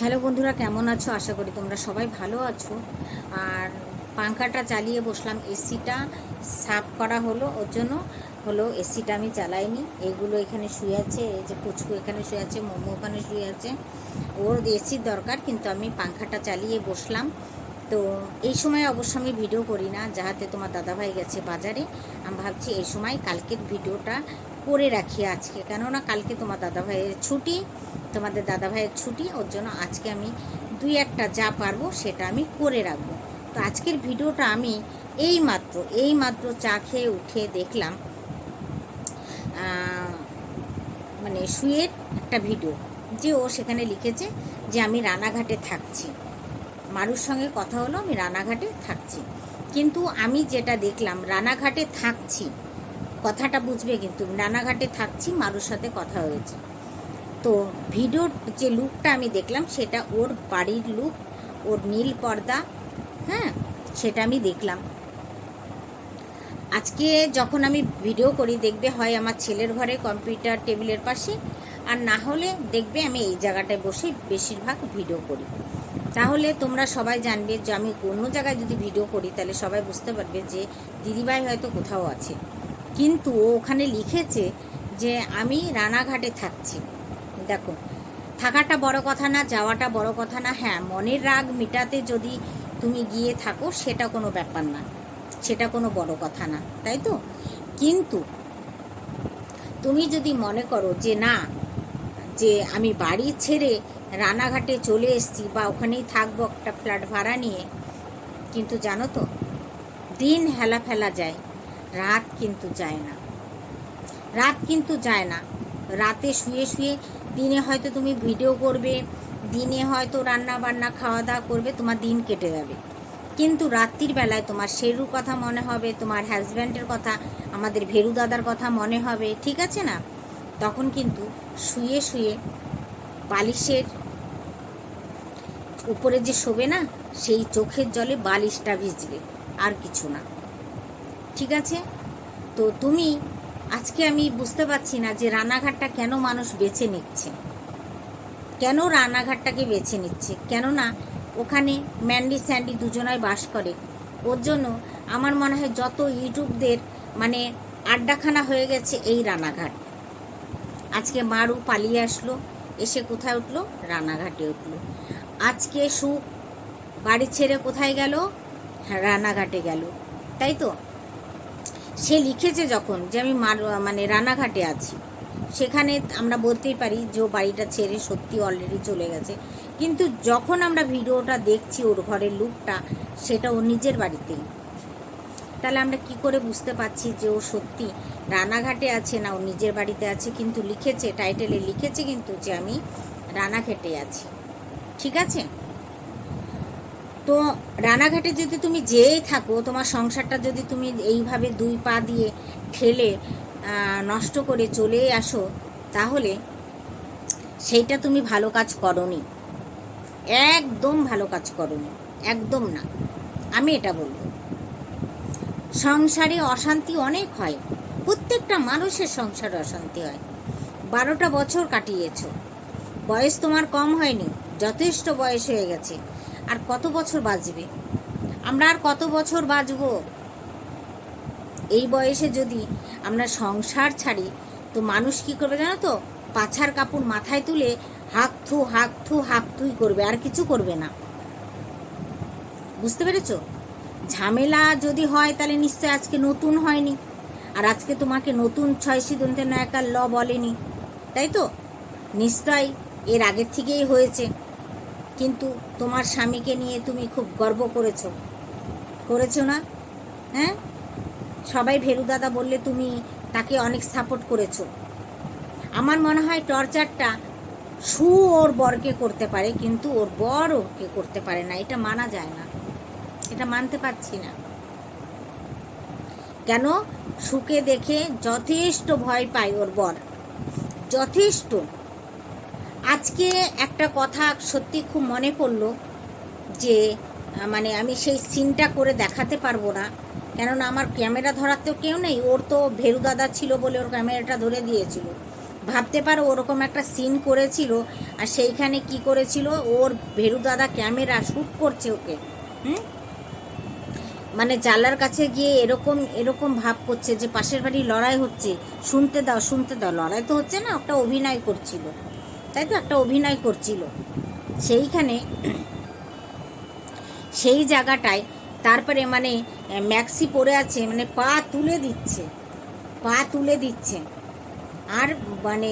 Hello বন্ধুরা, কেমন আছো? আশা করি তোমরা সবাই ভালো আছো। আর পাংখাটা চালিয়ে বসলাম এসিটা। সাফ করা হলো, ওর জন্য হলো এসিটা আমি চালাইনি। এগুলো এখানে শুয়ে আছে, এই যে পুচকু এখানে শুয়ে আছে, মোমো ওখানে শুয়ে আছে। ওর এসির দরকার, কিন্তু আমি পাংখাটা চালিয়ে বসলাম। তো এই সময় অবশ্য আমি ভিডিও করি না, যাহাতে তোমার দাদাভাই গেছে বাজারে। আমি ভাবছি এই সময় কালকের ভিডিওটা করে রাখি আজকে। কেননা কালকে তোমার দাদাভাইয়ের ছুটি তোমাদের দাদাভাইয়ের ছুটি, ওর জন্য আজকে আমি দুই একটা যা পারব সেটা আমি করে রাখব। তো আজকের ভিডিওটা আমি এই মাত্র এই মাত্র চা খেয়ে উঠে দেখলাম মানে শুয়ের একটা ভিডিও যে ও সেখানে লিখেছে যে আমি রানাঘাটে থাকছি। মারুর সঙ্গে কথা হলো, আমি রানাঘাটে থাকছি। কিন্তু আমি যেটা দেখলাম, রানাঘাটে থাকছি, কথাটা বুঝবে কিন্তু, রানাঘাটে থাকছি, মারুর সাথে কথা হয়েছে। তো ভিডিওর যে লুকটা আমি দেখলাম, সেটা ওর বাড়ির লুক ওর নীল পর্দা হ্যাঁ সেটা আমি দেখলাম। আজকে যখন আমি ভিডিও করি, দেখবে হয় আমার ছেলের ঘরে কম্পিউটার টেবিলের পাশে, আর না হলে দেখবে আমি এই জায়গাটায় বসে বেশিরভাগ ভিডিও করি। তাহলে তোমরা সবাই জানবে যে আমি অন্য জায়গায় যদি ভিডিও করি, তাহলে সবাই বুঝতে পারবে যে দিদিভাই হয়তো কোথাও আছে। কিন্তু ও ওখানে লিখেছে যে আমি রানাঘাটে থাকছি। দেখো, থাকাটা বড় কথা না, যাওয়াটা বড় কথা না হ্যাঁ মনের রাগ মিটাতে যদি তুমি গিয়ে থাকো, সেটা কোনো ব্যাপার না, সেটা কোনো বড় কথা না, তাই তো? কিন্তু তুমি যদি মনে করো যে না, যে আমি বাড়ি ছেড়ে রানাঘাটে চলে এসেছি বা ওখানেই থাকব একটা ফ্ল্যাট ভাড়া নিয়ে, কিন্তু জানো তো, দিন হেলা ফেলা যায়, রাত কিন্তু যায় না, রাত কিন্তু যায় না, রাতে শুয়ে শুয়ে দিনে হয়তো তুমি ভিডিও করবে, দিনে হয়তো রান্না বান্না খাওয়া দাওয়া করবে, তোমার দিন কেটে যাবে। কিন্তু রাত্রির বেলায় তোমার শেরুর কথা মনে হবে, তোমার হাজব্যান্ডের কথা, আমাদের ভেরু দাদার কথা মনে হবে, ঠিক আছে না? তখন কিন্তু শুয়ে শুয়ে বালিশের উপরে যে শোবে না, সেই চোখের জলে বালিশটা ভিজবে, আর কিছু না। ঠিক আছে? তো তুমি আজকে আমি বুঝতে পারছি না যে রানাঘাটটা কেন মানুষ বেছে নিচ্ছে। কেন রানাঘাটটাকে বেছে নিচ্ছে? কেননা ওখানে ম্যান্ডি স্যান্ডি দুজনাই বাস করে। ওর জন্য আমার মনে হয় যত ইউটিউবদের মানে আড্ডাখানা হয়ে গেছে এই রানাঘাট আজকে মারু পালিয়ে আসলো, এসে কোথায় উঠল? রানাঘাটে উঠল। আজকে সুখ বাড়ি ছেড়ে কোথায় গেল? রানাঘাটে গেল। তাই তো? সে লিখেছে যখন যে আমি মার মানে রানাঘাটে আছি। সেখানে আমরা বলতেই পারি যে বাড়িটা ছেড়ে সত্যি অলরেডি চলে গেছে। কিন্তু যখন আমরা ভিডিওটা দেখছি ওর ঘরের লুকটা, সেটা ও নিজের বাড়িতেই। তাহলে আমরা কি করে বুঝতে পারছি যে ও সত্যি রানাঘাটে আছে না, ও নিজের বাড়িতে আছে? কিন্তু লিখেছে টাইটেলে লিখেছে কিন্তু যে আমি রানাঘাটে আছি। ঠিক আছে? তো রানাঘাটে যদি তুমি যেয়েই থাকো, তোমার সংসারটা যদি তুমি এইভাবে দুই পা দিয়ে ঠেলে নষ্ট করে চলে আসো, তাহলে সেইটা তুমি ভালো কাজ করনি। একদম ভালো কাজ করনি। একদম না। আমি এটা বলব। সংসারে অশান্তি অনেক হয়। প্রত্যেকটা মানুষের সংসারে অশান্তি হয়। বারোটা বছর কাটিয়েছ। বয়স তোমার কম হয়নি। যথেষ্ট বয়স হয়ে গেছে। আর কত বছর বাঁচবে? আমরা আর কত বছর বাঁচব? এই বয়সে যদি আমরা সংসার ছাড়ি, তো মানুষ কি করবে জানো তো? পাছার কাপড় মাথায় তুলে হাক থু হাক থু হাক থুই করবে, আর কিছু করবে না। বুঝতে পেরেছ? ঝামেলা যদি হয়, তাহলে নিশ্চয় আজকে নতুন হয়নি। আর আজকে তোমাকে নতুন ছয় সিদ্ধান্তে নায়কার ল বলেনি। তাই তো? নিশ্চয় এর আগের থেকেই হয়েছে। কিন্তু তোমার স্বামীকে নিয়ে তুমি খুব গর্ব করেছ। করেছ না? হ্যাঁ? সবাই ভেরু দাদা বললে তুমি তাকে অনেক সাপোর্ট করেছ। আমার মনে হয় টর্চারটা সু ওর বরকে করতে পারে, কিন্তু ওর বর ওকে করতে পারে না। এটা মানা যায় না। এটা মানতে পারছি না। কেন? সুকে দেখে যথেষ্ট ভয় পায় ওর বর। যথেষ্ট। আজকে একটা কথা সত্যি খুব মনে পড়ল যে মানে আমি সেই সিনটা করে দেখাতে পারব না। কেননা আমার ক্যামেরা ধরার তো কেউ নেই। ওর তো ভেরু দাদা ছিল বলে ওর ক্যামেরাটা ধরে দিয়েছিল। ভাবতে পারো ওরকম একটা সিন করেছিল আর সেইখানে কি করেছিল? ওর ভেরু দাদা ক্যামেরা শ্যুট করছে ওকে। হুম? মানে জানলার কাছে গিয়ে এরকম এরকম ভাব করছে যে পাশের বাড়ি লড়াই হচ্ছে। শুনতে দাও শুনতে দাও। লড়াই তো হচ্ছে না, একটা অভিনয় করছিল। তাই তো একটা অভিনয় করছিল। সেইখানে, সেই জায়গাটায় তারপরে মানে ম্যাক্সি পড়ে আছে মানে পা তুলে দিচ্ছে, পা তুলে দিচ্ছে। আর মানে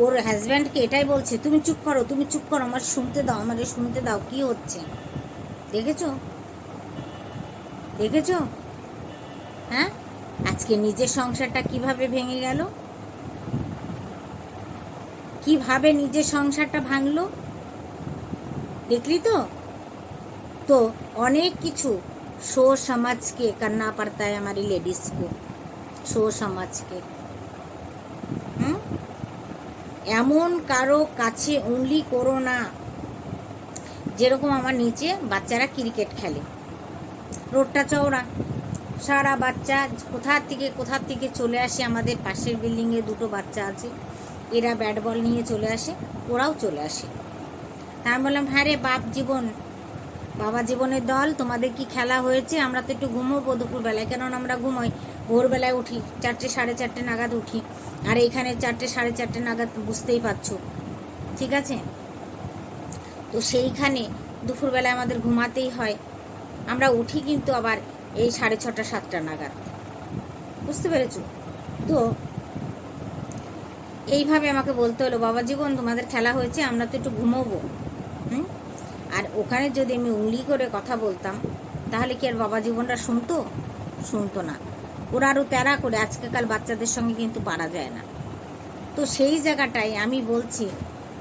ওর হাজব্যান্ডকে এটাই বলছে, তুমি চুপ করো, তুমি চুপ করো, আমার শুনতে দাও আমারে শুনতে দাও, কি হচ্ছে? দেখেছ? দেখেছ? হ্যাঁ? আজকে নিজের সংসারটা কীভাবে ভেঙে গেল? কীভাবে নিজের সংসারটা ভাঙলো? দেখলি তো? তো অনেক কিছু সো সমাজকে কান্না পারতায় আমার আমারি লেডিসকে সো সমাজকে হুম? এমন কারও কাছে অনলি করো না। যেরকম আমার নিচে বাচ্চারা ক্রিকেট খেলে। রোডটা চওড়া। সারা বাচ্চা কোথার থেকে কোথার থেকে চলে আসে আমাদের পাশের বিল্ডিংয়ে দুটো বাচ্চা আছে। এরা ব্যাট বল নিয়ে চলে আসে, ওরাও চলে আসে। তা আমি বললাম হ্যাঁ রে বাপ জীবন, বাবা জীবনের দল, তোমাদের কি খেলা হয়েছে? আমরা তো একটু ঘুমোবো দুপুরবেলায়। কেননা আমরা ঘুমোই, ভোরবেলায় উঠি, চারটে সাড়ে চারটে নাগাদ উঠি। আর এইখানে চারটে সাড়ে চারটে নাগাদ বুঝতেই পারছ। ঠিক আছে? তো সেইখানে দুপুরবেলায় আমাদের ঘুমাতেই হয়। আমরা উঠি কিন্তু আবার এই সাড়ে ছটা, সাতটা নাগাদ। বুঝতে পেরেছ? তো এইভাবে আমাকে বলতে হলো, বাবা জীবন তোমাদের খেলা হয়েছে, আমরা তো একটু ঘুমোবো। হুম? আর ওখানে যদি আমি উংলি করে কথা বলতাম, তাহলে কি আর বাবা জীবনটা শুনতো? শুনতো না। ওরা আরও তেরা করে আজকাল বাচ্চাদের সঙ্গে কিন্তু পারা যায় না। তো সেই জায়গাটায় আমি বলছি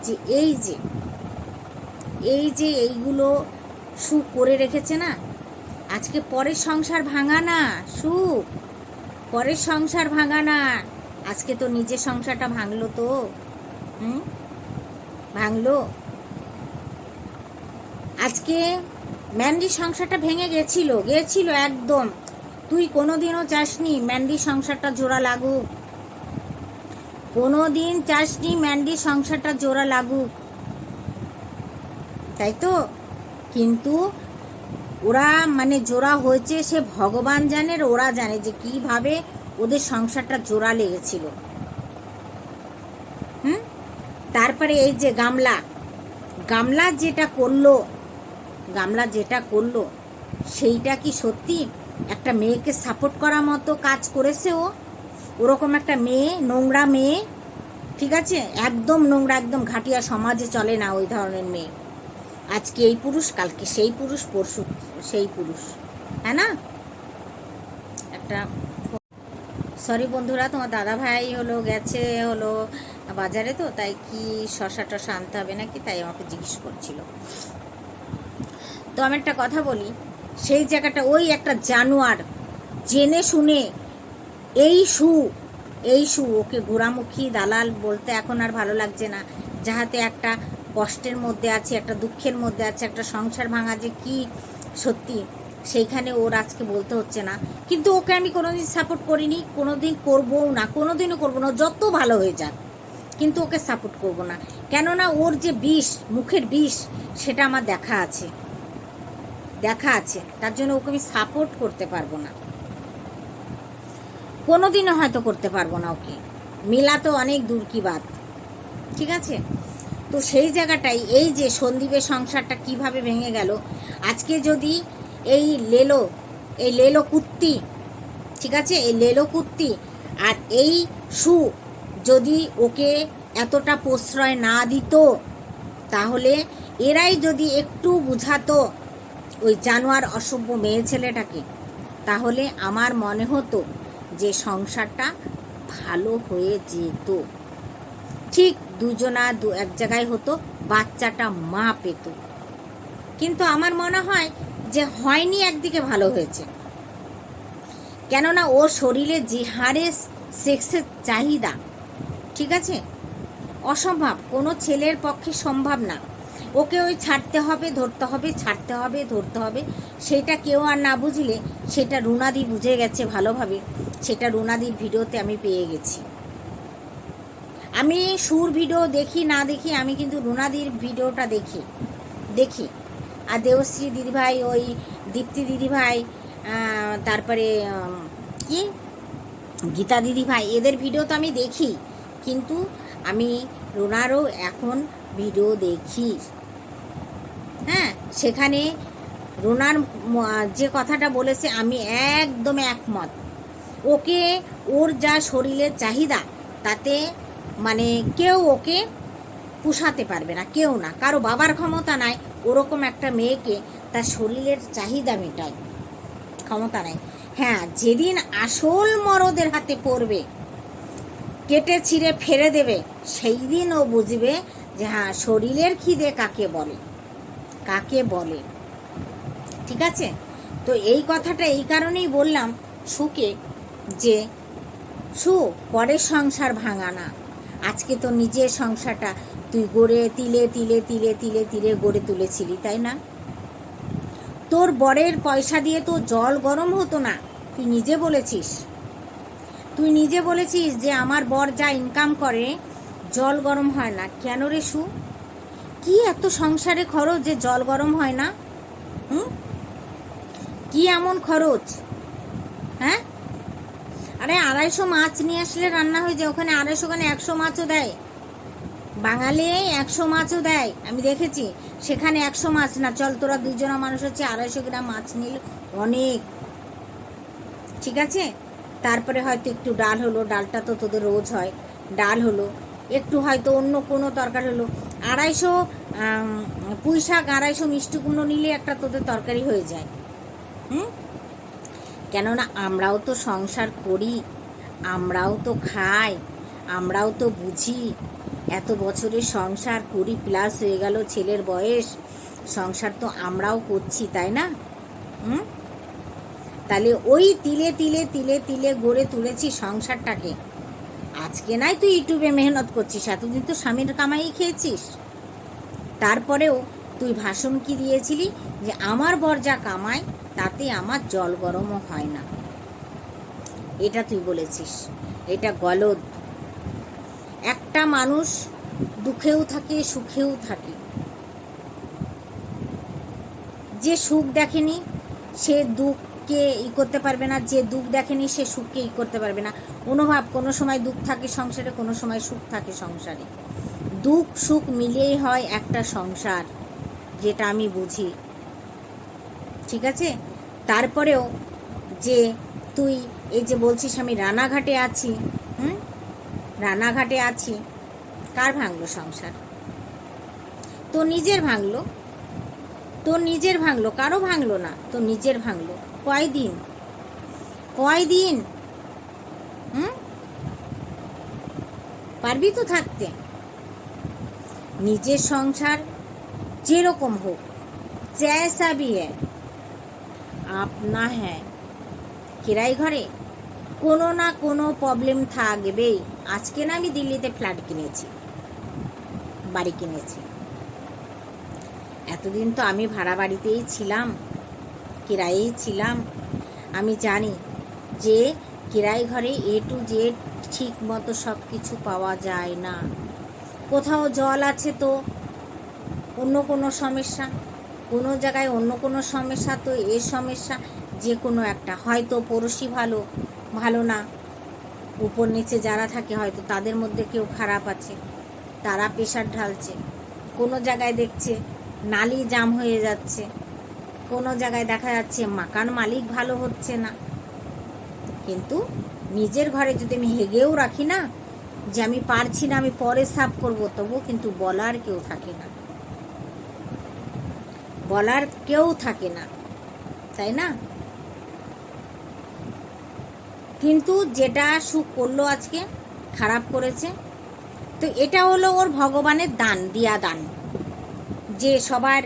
যে, এই যে এই যে এইগুলো সু করে রেখেছে না, আজকে পরের সংসার ভাঙা না সুখ পরের সংসার ভাঙা না আজকে তো নিজের সংসারটা ভাঙলো তো। হুম? ভাঙলো? আজকে ম্যান্ডি সংসারটা ভেঙে গেছিল গেছিল একদম। তুই কোনোদিনও চাসনি ম্যান্ডি সংসারটা জোড়া লাগুক। কোনোদিন চাসনি ম্যান্ডি সংসারটা জোড়া লাগুক। তাই তো? কিন্তু ওরা মানে জোড়া হয়েছে সে ভগবান জানে, ওরা জানে যে কীভাবে ওদের সংসারটা জোড়া লেগেছিল। হুম? তারপরে এই যে গামলা। গামলা যেটা করল, গামলা যেটা করল, সেইটা কি সত্যি একটা মেয়েকে সাপোর্ট করার মতো কাজ করেছে ও? ওরকম একটা মেয়ে, নোংরা মেয়ে, ঠিক আছে? একদম নোংরা, একদম ঘাটিয়া সমাজে চলে না ওই ধরনের মেয়ে। আজকে এই পুরুষ, কালকে সেই পুরুষ, পরশু সেই পুরুষ। হ্যাঁ না? একটা সরি বন্ধুরা, তোমার দাদা ভাই হলো, গেছে হলো বাজারে তো, তাই কি শশা টশা আনতে হবে নাকি? তাই আমাকে জিজ্ঞেস করছিল। তো আমি একটা কথা বলি, সেই জায়গাটা, ওই একটা জানোয়ার, জেনে শুনে এই সু এই সু ওকে গোড়ামুখী, দালাল বলতে এখন আর ভালো লাগছে না। যাহাতে একটা কষ্টের মধ্যে আছে, একটা দুঃখের মধ্যে আছে, একটা সংসার ভাঙা যে কি সত্যি। সেইখানে ওর আজকে বলতে হচ্ছে না। কিন্তু ওকে আমি কোনোদিন সাপোর্ট করিনি, কোনোদিন করবও না, কোনোদিনও করব না, যত ভালো হয়ে যাক। কিন্তু ওকে সাপোর্ট করব না। কেননা ওর যে বিষ, মুখের বিষ, সেটা আমার দেখা আছে। দেখা আছে। তার জন্য ওকে আমি সাপোর্ট করতে পারব না। কোনোদিনও হয়তো করতে পারব না ওকে। মিলা তো অনেক দূর কি বাদ ঠিক আছে? তো সেই জায়গাটাই, এই যে সন্দীপের সংসারটা কীভাবে ভেঙে গেল, আজকে যদি এই লেলো এই লেলো কুত্তি ঠিক আছে? এই লেলো কুত্তি আর এই সু যদি ওকে এতটা প্রশ্রয় না দিত, তাহলে এরাই যদি একটু বুঝাতো ওই জানোয়ার অসভ্য মেয়ে ছেলেটাকে, তাহলে আমার মনে হতো যে সংসারটা ভালো হয়ে যেত। ঠিক দুজনা দু এক জায়গায় হতো, বাচ্চাটা মা পেত। কিন্তু আমার মনে হয় যে হয়নি একদিকে ভালো হয়েছে। কেননা ওর শরীরে যে হারে সেক্সের চাহিদা, ঠিক আছে? অসম্ভব, কোনো ছেলের পক্ষে সম্ভব না। ওকে ওই ছাড়তে হবে, ধরতে হবে, ছাড়তে হবে, ধরতে হবে। সেটা কেউ আর না বুঝলে, সেটা রুনাদি বুঝে গেছে ভালোভাবে। সেটা রুনাদির ভিডিওতে আমি পেয়ে গেছি। আমি সুর ভিডিও দেখি, না দেখি, আমি কিন্তু রুনাদির ভিডিওটা দেখি। দেখি। আর দেবশ্রী দিদিভাই, ওই দীপ্তি দিদিভাই তারপরে কি? গীতা দিদিভাই, এদের ভিডিও তো আমি দেখি, কিন্তু আমি রোনারও এখন ভিডিও দেখি। হ্যাঁ সেখানে রোনার যে কথাটা বলেছে, আমি একদম একমত। ওকে, ওর যা শরীরের চাহিদা, তাতে মানে কেউ ওকে পুষাতে পারবে না, কেউ না। কারও বাবার ক্ষমতা নাই, ওরকম একটা মেয়েকে তার শরীরের চাহিদা মেটায়, ক্ষমতা নাই। হ্যাঁ যেদিন আসল মরদের হাতে পড়বে, কেটে ছিঁড়ে ফেলে দেবে, সেই দিন ও বুঝবে যে হ্যাঁ শরীরের খিদে কাকে বলে কাকে বলে। ঠিক আছে? তো এই কথাটা এই কারণেই বললাম সুকে যে, সু, পরের সংসার ভাঙা না। আজকে তো নিজের সংসারটা তুই গড়ে তিলে তিলে তিলে তিলে তিলে গড়ে তুলেছিলি, তাই না? তোর বরের পয়সা দিয়ে তো জল গরম হতো না, তুই নিজে বলেছিস। তুই নিজে বলেছিস যে আমার বর যা ইনকাম করে, জল গরম হয় না। কেন রে সু? কি এত সংসারে খরচ যে জল গরম হয় না? হুম? কি এমন খরচ? হ্যাঁ? আরে আড়াইশো মাছ নিয়ে আসলে রান্না হয়ে যায়, ওখানে আড়াইশো ওখানে একশো মাছও দেয়। বাঙালি একশো মাছও দেয়, আমি দেখেছি। সেখানে একশো মাছ না, চল তোরা দুজনা মানুষ হচ্ছে আড়াইশো গ্রাম মাছ নিল অনেক। ঠিক আছে? তারপরে হয়তো একটু ডাল হলো, ডালটা তো তোদের রোজ হয়, ডাল হলো। একটু হয়তো অন্য কোনো তরকারি হলো। আড়াইশো পুঁই শাক আড়াইশো মিষ্টি কুমড়ো নিলে একটা তোদের তরকারি হয়ে যায়। হুম? কেননা আমরাও তো সংসার করি, আমরাও তো খাই, আমরাও তো বুঝি। এত বছরের সংসার কুড়ি প্লাস হয়ে গেল ছেলের বয়স। সংসার তো আমরাও করছি, তাই না? হুম? তাহলে ওই তিলে তিলে তিলে তিলে গড়ে তুলেছি সংসারটাকে। আজকে নাই তুই ইউটিউবে মেহনত করছিস, এতদিন তো স্বামীর কামাই খেয়েছিস। তারপরেও তুই ভাষণ কি দিয়েছিলি? যে আমার বর যা কামায়, তাতে আমার জল গরমও হয় না। এটা তুই বলেছিস। এটা গলদ। একটা মানুষ দুঃখেও থাকে, সুখেও থাকে। যে সুখ দেখেনি, সে দুঃখকে ই করতে পারবে না। যে দুঃখ দেখেনি, সে সুখকে ই করতে পারবে না। অনুভব, কোনো সময় দুঃখ থাকে সংসারে, কোনো সময় সুখ থাকে সংসারে। দুঃখ, সুখ মিলিয়েই হয় একটা সংসার, যেটা আমি বুঝি। ঠিক আছে? তারপরেও যে তুই, এই যে বলছিস আমি রানাঘাটে আছি, হুম? রানাঘাটে আছি কার ভাঙলো সংসার তো নিজের ভাঙলো তো নিজের ভাঙলো কারো ভাঙলো না তো নিজের ভাঙলো কয়দিন কয়দিন হুম পারবি তো থাকতে নিজের সংসার যেরকম হোক जैसा भी है আপনা হ্যাঁ কিরাই ঘরে কোনো না কোনো প্রবলেম থাকবেই। আজকে না আমি দিল্লিতে ফ্ল্যাট কিনেছি, বাড়ি কিনেছি। এতদিন তো আমি ভাড়া বাড়িতেই ছিলাম, কিরায়েই ছিলাম। আমি জানি যে কিরাই ঘরে এ টু জেড ঠিক মতো সব কিছু পাওয়া যায় না। কোথাও জল আছে তো, অন্য কোনো সমস্যা। কোনো জায়গায় অন্য কোনো সমস্যা তো এ সমস্যা, যে কোনো একটা। হয়তো পড়োশি ভালো ভালো না। উপর নিচে যারা থাকে হয়তো তাদের মধ্যে কেউ খারাপ আছে। তারা প্রেশার ঢালছে। কোনো জায়গায় দেখছে নালি জাম হয়ে যাচ্ছে। কোনো জায়গায় দেখা যাচ্ছে মাকান মালিক ভালো হচ্ছে না। কিন্তু নিজের ঘরে যদি আমি হেগেও রাখি না যে আমি পারছি না, আমি পরে সাফ করব তবু কিন্তু বলার কেউ থাকে না। বলার কেউ থাকে না। তাই না? কিন্তু যেটা সুখ করল আজকে, খারাপ করেছে, তো এটা হলো ওর ভগবানের দান, দিয়া দান। যে সবার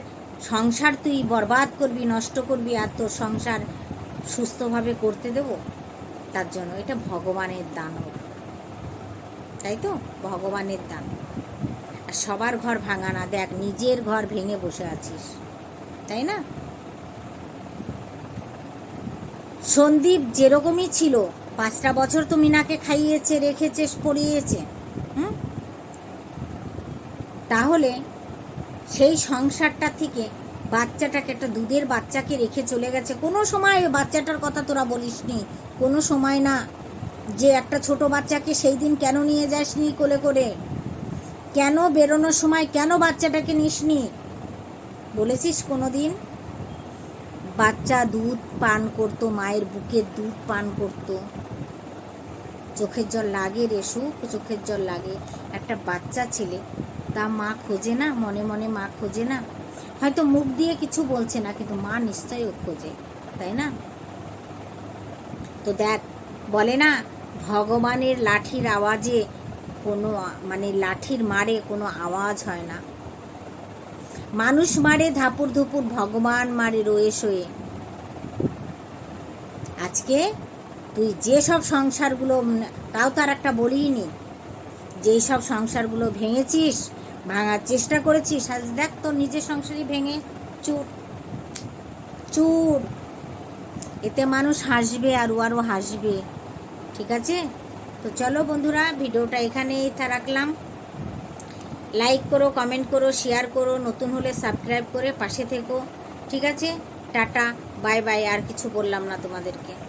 সংসার তুই বরবাদ করবি, নষ্ট করবি, আর তোর সংসার সুস্থভাবে করতে দেব, তার জন্য এটা ভগবানের দান তাই তো? ভগবানের দান। আর সবার ঘর ভাঙা না, দেখ, নিজের ঘর ভেঙে বসে আছিস, তাই না? সন্দীপ যেরকমই ছিল পাঁচটা বছর তো মিনাকে খাইয়েছে, রেখেছে, পড়িয়েছে, হুম? তাহলে সেই সংসারটা থেকে বাচ্চাটাকে একটা দুধের বাচ্চাকে রেখে চলে গেছে। কোনো সময় বাচ্চাটার কথা তোরা বলিসনি, কোনো সময় না। যে একটা ছোট বাচ্চাকে সেই দিন কেন নিয়ে যাস নি কোলে করে? কেন বেরোনোর সময় কেন বাচ্চাটাকে নিসনি? বলেছিস কোনো দিন? বাচ্চা দুধ পান করতো, মায়ের বুকের দুধ পান করতো। চোখের জল লাগে রে সুখ, চোখের জল লাগে। একটা বাচ্চা ছেলে, তা মা খোঁজে না? মনে মনে মা খোঁজে না? হয়তো মুখ দিয়ে কিছু বলছে না, কিন্তু মা নিশ্চয়ই ও খোঁজে, তাই না? তো দেখ, বলে না, ভগবানের লাঠির আওয়াজে কোনো মানে লাঠির মারে কোনো আওয়াজ হয় না। মানুষ মারে, ধাপুর ধুপুর ভগবান মারে রয়ে শোয়ে। আজকে তুই যেসব সংসারগুলো তাও তার একটা বলিনি। যেই সব সংসারগুলো ভেঙেছিস, ভাঙার চেষ্টা করেছিস, আজ দেখ তোর নিজের সংসারই ভেঙে চুর চুর। এতে মানুষ হাসবে আর আরও হাসবে। ঠিক আছে? তো চলো বন্ধুরা, ভিডিওটা এখানেই থা রাখলাম। লাইক করো কমেন্ট করো শেয়ার করো, নতুন হলে সাবস্ক্রাইব করে পাশে থেকো। ঠিক আছে? টাটা বাই বাই আর কিছু বললাম না তোমাদেরকে।